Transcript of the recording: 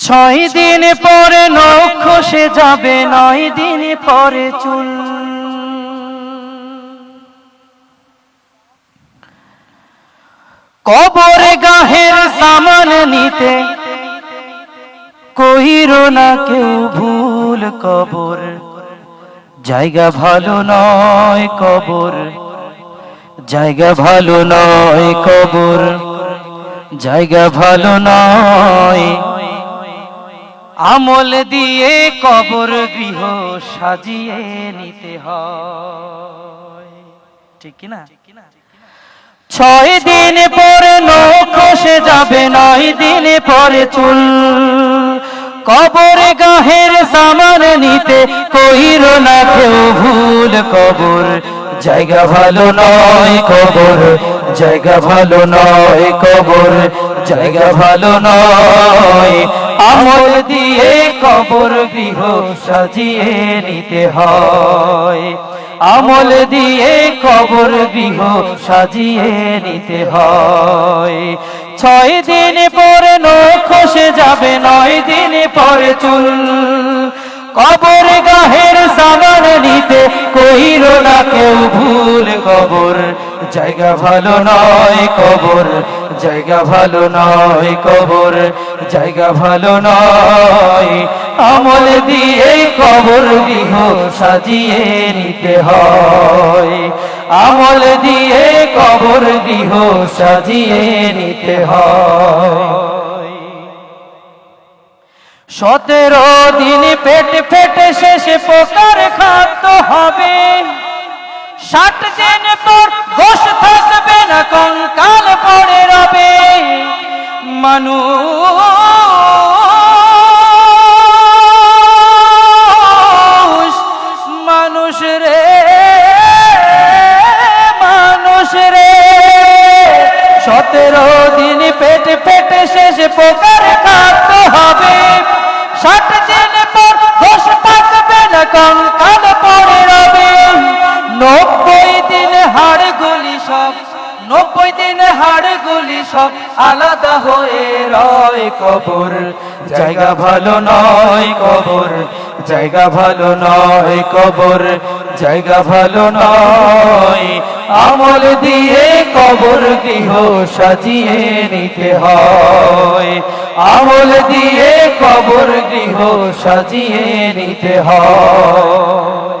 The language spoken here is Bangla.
ছয় দিন পরে নখ খসে যাবে, নয় দিন পরে চুল। কবর গাহের সামান নিতে কহির না কেউ ভুল কবর। জায়গা ভালো নয় কবর, জায়গা ভালো নয় কবর। জায়গা ভালো নয় আমল দিয়ে কবর গৃহ সাজিয়ে নিতে হয়। ঠিক কি না ছয় দিন পরে নখ খসে যাবে, নয় দিন পরে চুল। কবরে গাহের সামান নিতে কইর না কেউ ভুল কবর। জায়গা ভালো নয় কবর, জায়গা ভালো নয় কবর। জায়গা ভালো নয় আমল দিয়ে কবর গৃহ সাজিয়ে নিতে হয়। আমল দিয়ে কবর গৃহ সাজিয়ে নিতে হয়। ছয় দিন পরে নখ খসে যাবে নয় দিন পরে চুল। কবর গাহের সামান নিতে কইর না কেউ ভুল। কবর জায়গা ভালো নয় কবর, জায়গা ভালো নয় কবর, জায়গা ভালো নয়। আমল দিয়ে কবর গৃহ সাজিয়ে নিতে হয়। আমল দিয়ে কবর গৃহ সাজিয়ে নিতে হয়। সতেরো দিন পেট ফেটে শেষে পোকার খাদ্য হবে। ষাট দিন পর গোশ থাকবে না কঙ্কাল পড়ে রবে। রে সতেরো দিন পেটে পেটে শেষে পোকার নব্বই দিন হাড় গুলি সব আলাদা হয়ে রয় কবর। জায়গা ভালো নয় কবর, জায়গা ভালো নয় কবর, জায়গা ভালো নয়। আমল দিয়ে কবর গৃহ সাজিয়ে নিতে হয়। আমল দিয়ে কবর গৃহ সাজিয়ে নিতে হয়।